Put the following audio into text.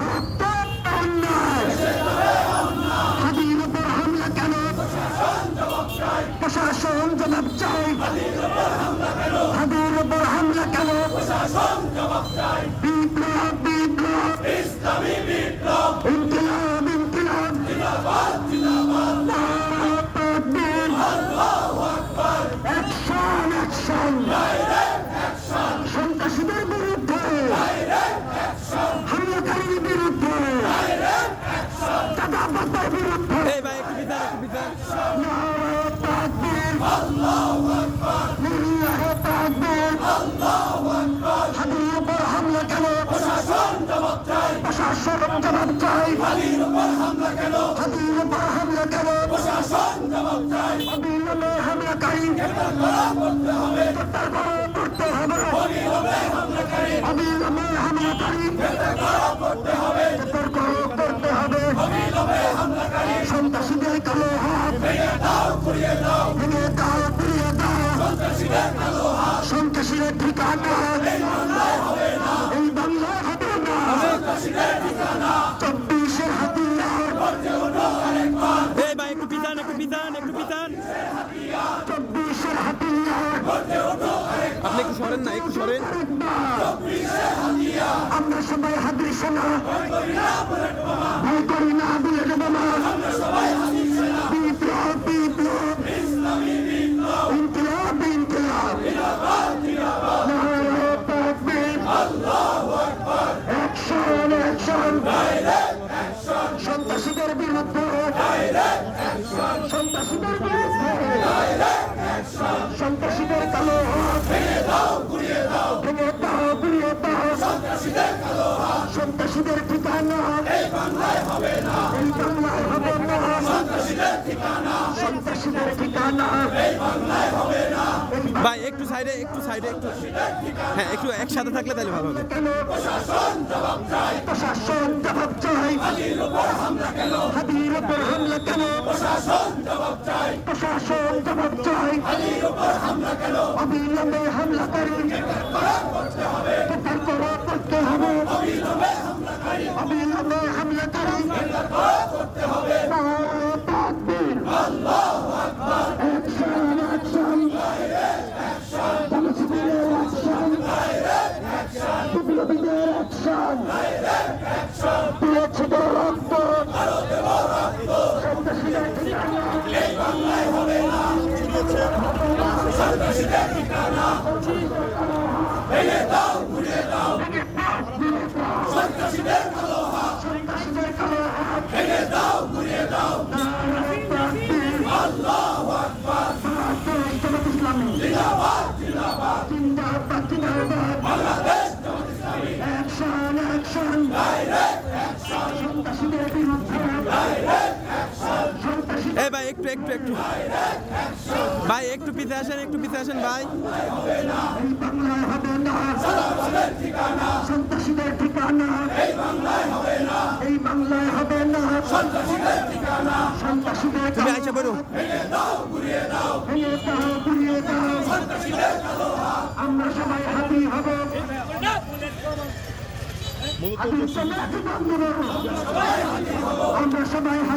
রক্ত অন্যায় হাদির উপর হামলা কেন প্রশাসন জবাব চাই। হাদির উপর হামলা বিপ্লব বিপ্লব ইনকিলাব ইনকিলাব নারায়ে তাকবীর অ্যাকশন অ্যাকশন সন্ত্রাসীদের বিরুদ্ধে হামলাকারীর বিরুদ্ধে চাঁদাবাজদের বিরুদ্ধে এই ভাই একটু বিধান একটু বিধান নারায়ে তাকবীর লিল্লাহে তাকবীর হাদির উপর হামলা কেন প্রশাসন জবাব চাই হাদির উপর হামলা কেন অবিলম্বে হামলাকারী গ্রেপ্তার করা করতে হবে অবিলম্বে হামলাকারী গ্রেপ্তার করা করতে হবে সন্ত্রাসীদের কালো হাত। ভেঙে দাও পুড়িয়ে দাও সন্ত্রাসীদের ঠিকানা এই বাংলায় হবে না। চব্বিশের সরেন আমরা সবাই হাদির সেনা। ভয় বিপ্লব বিপ্লব ইনকিলাব ইনকিলাব নারায়ে তাকবীর অ্যাকশন অ্যাকশন সন্ত্রাসীদের বিরুদ্ধে সন্ত্রাসীদের বিরুদ্ধে সন্ত্রাসীদের কালো ভেঙে দাও গুড়িয়ে দাও সন্ত্রাসীদের ঠিকানা এই বাংলায় হবে না। সন্ত্রাসীদের ঠিকানা। ভাই, একটু সাইডে একটু সাইডে, একটু। হ্যাঁ একটু একসাথে থাকলে তাহলে ভালো হবে। কেন প্রশাসন জবাব চাই। হাদির উপর হামলা কেন? প্রশাসন জবাব চাই অবিলম্বে হামলা করি। গ্রেপ্তার করা করতে হবে। অবিলম্বে হামলা করি। নারায়ে তাকবীর অ্যাকশন অ্যাকশন জনশিবিরের অ্যাকশন বিপ্লবীদের অ্যাকশন দিয়েছে তো রক্ত। সন্ত্রাসীদের ঠিকানা। সন্ত্রাসীদের কালো হাত ভেঙে দাও গুড়িয়ে দাও আল্লাহু আকবার জামাত ইসলামী জিন্দাবাদ জিন্দাবাদ জিন্দাবাদ জিন্দাবাদ Bangladesh Jamaat Islami action action direct action সন্ত্রাসীদের বিরুদ্ধে ডাইরেক্ট অ্যাকশন সন্ত্রাসীদের এই ভাই, একটু একটু একটু। ভাই, একটু পিছে আসেন, একটু পিছে আসেন, ভাই। ঠিকানা এই বাংলায় হবে না এই তুমি আইসা বলো দাও আমরা সবাই হাতি হব হাতি চলে বন্ধ আমরা সবাই